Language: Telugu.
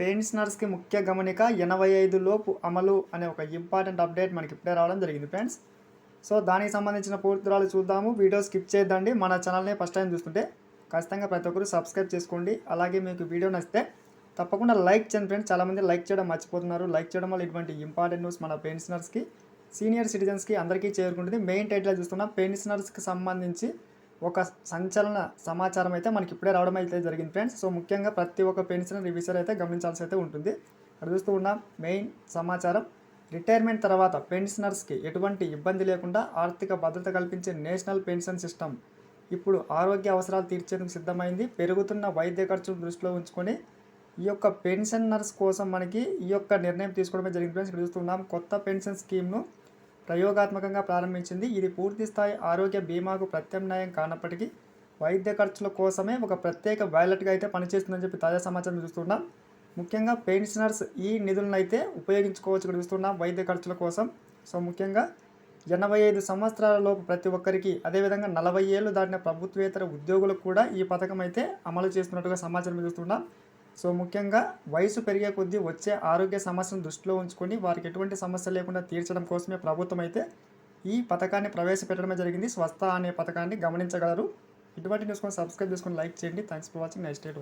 పెన్షనర్స్కి ముఖ్య గమనిక ఎనభై ఐదు లోపు అమలు అనే ఒక ఇంపార్టెంట్ అప్డేట్ మనకి ఇప్పుడే రావడం జరిగింది ఫ్రెండ్స్. సో దానికి సంబంధించిన పూర్తిరాలు చూద్దాము. వీడియో స్కిప్ చేయొద్దండి. మన ఛానల్ని ఫస్ట్ టైం చూస్తుంటే ఖచ్చితంగా ప్రతి ఒక్కరు సబ్స్క్రైబ్ చేసుకోండి. అలాగే మీకు వీడియో నచ్చితే తప్పకుండా లైక్ చేయండి ఫ్రెండ్స్. చాలామంది లైక్ చేయడం మర్చిపోతున్నారు. లైక్ చేయడం వల్ల ఇటువంటి ఇంపార్టెంట్ న్యూస్ మన పెన్షనర్స్కి సీనియర్ సిటిజన్స్కి అందరికీ చేరుకుంటుంది. మెయిన్ టైటిల్ చూస్తున్నాం పెన్షనర్స్కి సంబంధించి ఒక సంచలన సమాచారం అయితే మనకి ఇప్పుడే రావడం అయితే జరిగింది ఫ్రెండ్స్ సో ముఖ్యంగా ప్రతి ఒక్క పెన్షన్ రివిజర్ అయితే గమనించాల్సి అయితే ఉంటుంది. ఇక్కడ చూస్తూ ఉన్నాం మెయిన్ సమాచారం. రిటైర్మెంట్ తర్వాత పెన్షనర్స్కి ఎటువంటి ఇబ్బంది లేకుండా ఆర్థిక భద్రత కల్పించే నేషనల్ పెన్షన్ సిస్టమ్ ఇప్పుడు ఆరోగ్య అవసరాలు తీర్చేందుకు సిద్ధమైంది. పెరుగుతున్న వైద్య ఖర్చును దృష్టిలో ఉంచుకొని ఈ యొక్క పెన్షనర్స్ కోసం మనకి ఈ యొక్క నిర్ణయం తీసుకోవడమే జరిగింది ఫ్రెండ్స్ ఇక్కడ చూస్తున్నాం కొత్త పెన్షన్ స్కీమ్ను ప్రయోగాత్మకంగా ప్రారంభించింది. ఇది పూర్తిస్థాయి ఆరోగ్య బీమాకు ప్రత్యామ్నాయం కానప్పటికీ వైద్య ఖర్చుల కోసమే ఒక ప్రత్యేక వ్యాలెట్గా అయితే పనిచేస్తుందని చెప్పి తాజా సమాచారం చూస్తున్నాం. ముఖ్యంగా పెన్షనర్స్ ఈ నిధులను అయితే ఉపయోగించుకోవచ్చు ఇక్కడ చూస్తున్నాం వైద్య ఖర్చుల కోసం. సో ముఖ్యంగా ఎనభై ఐదు సంవత్సరాల లోపు ప్రతి ఒక్కరికి అదేవిధంగా నలభై ఏళ్ళు దాటిన ప్రభుత్వేతర ఉద్యోగులకు కూడా ఈ పథకం అయితే అమలు చేస్తున్నట్టుగా సమాచారం చూస్తున్నాం. సో ముఖ్యంగా వయసు పెరిగే కొద్దీ వచ్చే ఆరోగ్య సమస్యను దృష్టిలో ఉంచుకొని వారికి ఎటువంటి సమస్య లేకుండా తీర్చడం కోసమే ప్రభుత్వం అయితే ఈ పథకాన్ని ప్రవేశపెట్టడమే జరిగింది. స్వస్థ అనే పథకాన్ని గమనించగలరు. ఇటువంటి న్యూస్ కోసం సబ్స్క్రైబ్ చేసుకొని లైక్ చేయండి. Thanks for watching next date